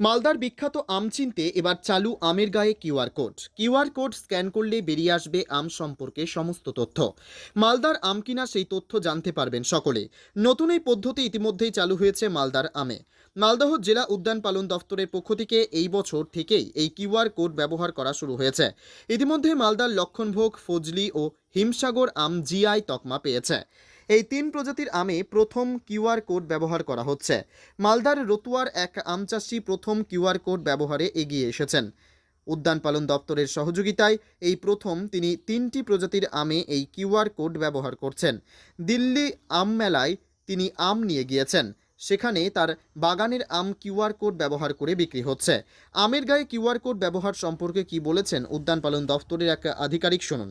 মালদার বিখ্যাত আম চিনতে এবার চালু আমের গায়ে QR code. QR code scan করলে বেরিয়ে আসবে আম সম্পর্কে সমস্ত তথ্য। মালদার আম কিনা সেই তথ্য জানতে পারবেন সকলে। নতুন এই পদ্ধতি ইতিমধ্যেই চালু হয়েছে মালদার আমে। মালদহ জেলা উদ্যান পালন দফতরের পক্ষ থেকে এই বছর থেকেই এই কিউআর কোড ব্যবহার করা শুরু হয়েছে। ইতিমধ্যে মালদার লক্ষণভোগ, ফজলি ও হিমসাগর আম জিআই তকমা পেয়েছে। এই তিন প্রজাতির আমে প্রথম কিউআর কোড ব্যবহার করা হচ্ছে। মালদার রতুয়ার এক আম চাষি প্রথম কিউআর কোড ব্যবহারে এগিয়ে এসেছেন। উদ্যান পালন দপ্তরের সহযোগিতায় এই প্রথম তিনি তিনটি প্রজাতির আমে এই কিউআর কোড ব্যবহার করছেন। দিল্লি আম মেলায় তিনি আম নিয়ে গিয়েছেন। সেখানে তার বাগানের আম কিউআর কোড ব্যবহার করে বিক্রি হচ্ছে। আমের গায়ে কিউআর কোড ব্যবহার সম্পর্কে কি বলেছেন উদ্যান পালন দপ্তরের এক আধিকারিক শুনুন।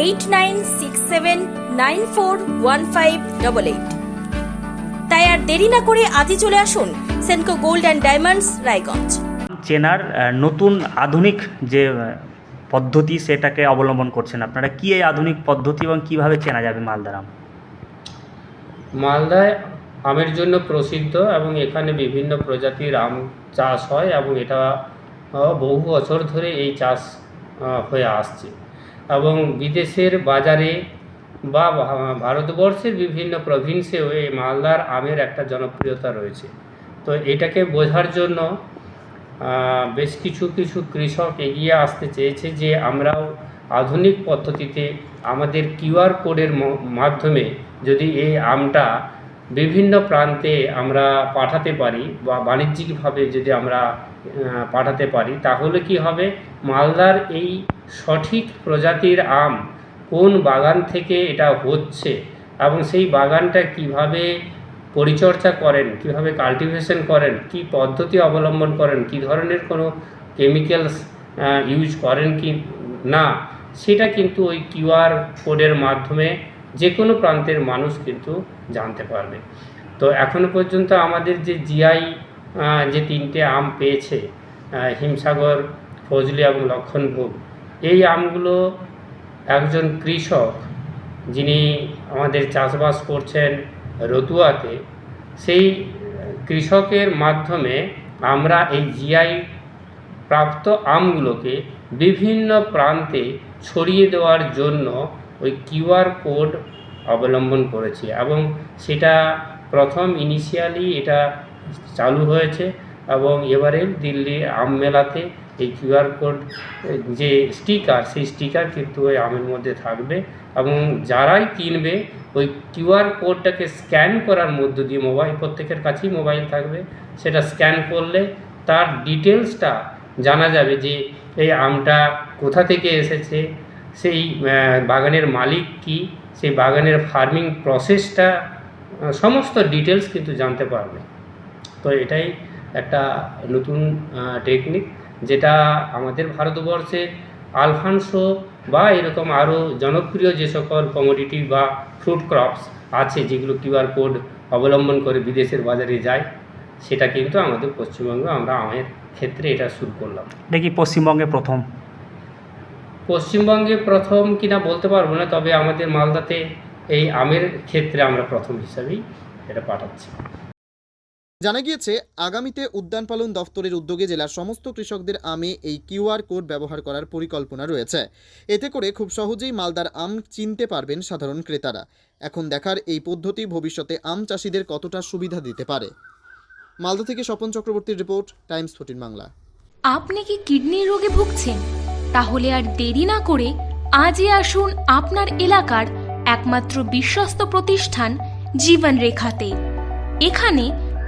eight nine six seven nine four one five double eight তাই আর দেরি না করে আজই চলে আসুন Senco gold and diamonds Raiganj. চেনার নতুন আধুনিক যে পদ্ধতি সেটাকে অবলম্বন করছেন আপনারা কি এই আধুনিক পদ্ধতি এবং কীভাবে চেনা যাবে মালদার আম? মালদায় আমের জন্য প্রসিদ্ধ এবং এখানে বিভিন্ন প্রজাতির আম চাষ হয় এবং এটা বহু বছর ধরে এই চাষ হয়ে আসছে। এবং বিদেশের বাজারে বা ভারতবর্ষের বিভিন্ন প্রভিন্সেও এই মালদার আমের একটা জনপ্রিয়তা রয়েছে। তো এটাকে বোঝার জন্য বেশ কিছু কিছু কৃষক এগিয়ে আসতে চেয়েছে যে আমরাও আধুনিক পদ্ধতিতে আমাদের কিউআর কোডের মাধ্যমে যদি এই আমটা বিভিন্ন প্রান্তে আমরা পাঠাতে পারি বা বাণিজ্যিকভাবে যদি আমরা পাঠাতে পারি, তাহলে কি হবে? মালদার এই সঠিক প্রজাতির আম কোন বাগান থেকে এটা হচ্ছে এবং সেই বাগানটা কীভাবে পরিচর্যা করেন, কীভাবে কাল্টিভেশন করেন, কি পদ্ধতি অবলম্বন করেন, কি ধরনের কোনো কেমিক্যালস ইউজ করেন কি না, সেটা কিন্তু ওই কিউআর কোডের মাধ্যমে যে কোনো প্রান্তের মানুষ কিন্তু জানতে পারবে। তো এখনও পর্যন্ত আমাদের যে জিআই যে তিনটে আম পেয়েছে হিমসাগর, ফজলি এবং লক্ষণভোগ এই আমগুলো একজন কৃষক যিনি আমাদের চাষবাস করছেন রতুয়াতে, সেই কৃষকের মাধ্যমে আমরা এই জিআই প্রাপ্ত আমগুলোকে বিভিন্ন প্রান্তে ছড়িয়ে দেওয়ার জন্য ওই কিউআর কোড অবলম্বন করেছি এবং সেটা প্রথম ইনিশিয়ালি এটা চালু হয়েছে এবং এবারে দিল্লি আম মেলাতে এই কিউআর কোড যে স্টিকার, সেই স্টিকার কিন্তু ওই আমের মধ্যে থাকবে এবং যারাই কিনবে, ওই কিউআর কোডটাকে স্ক্যান করার মধ্য দিয়ে মোবাইল, প্রত্যেকের কাছেই মোবাইল থাকবে, সেটা স্ক্যান করলে তার ডিটেলসটা জানা যাবে যে এই আমটা কোথা থেকে এসেছে, সেই বাগানের মালিক কি, সেই বাগানের ফার্মিং প্রসেসটা সমস্ত ডিটেলস কিন্তু জানতে পারবে। তো এটাই একটা নতুন টেকনিক। যেটা আমাদের ভারতবর্ষে আলফানসো বা এরকম আরও জনপ্রিয় যে সকল কমোডিটি বা ফ্রুট ক্রপস আছে যেগুলো কিউআর কোড অবলম্বন করে বিদেশের বাজারে যায় সেটা কিন্তু আমাদের পশ্চিমবঙ্গে আমরা আমের ক্ষেত্রে এটা শুরু করলাম। দেখি পশ্চিমবঙ্গে প্রথম? পশ্চিমবঙ্গে প্রথম কিনা বলতে পারব না তবে আমাদের মালদাতে এই আমের ক্ষেত্রে আমরা প্রথম হিসাবেই এটা পাঠাচ্ছি। জানা গিয়েছে, আগামীতে উদ্যান পালন দফতরের উদ্যোগে জেলার সমস্ত কৃষকদের আমে এই কিউআর কোড ব্যবহার করার পরিকল্পনা রয়েছে। এতে করে খুব সহজেই মালদার আম চিনতে পারবেন সাধারণ ক্রেতারা। এখন দেখার এই পদ্ধতি ভবিষ্যতে আম চাষিদের কতটা সুবিধা দিতে পারে। মালদা থেকে স্বপন চক্রবর্তীর রিপোর্ট, টাইমস ফোর্টিন বাংলা। আপনি কি কিডনির রোগে ভুগছেন? তাহলে আর দেরি না করে আজই আসুন আপনার এলাকার একমাত্র বিশ্বস্ত প্রতিষ্ঠান জীবন রেখাতে এখানে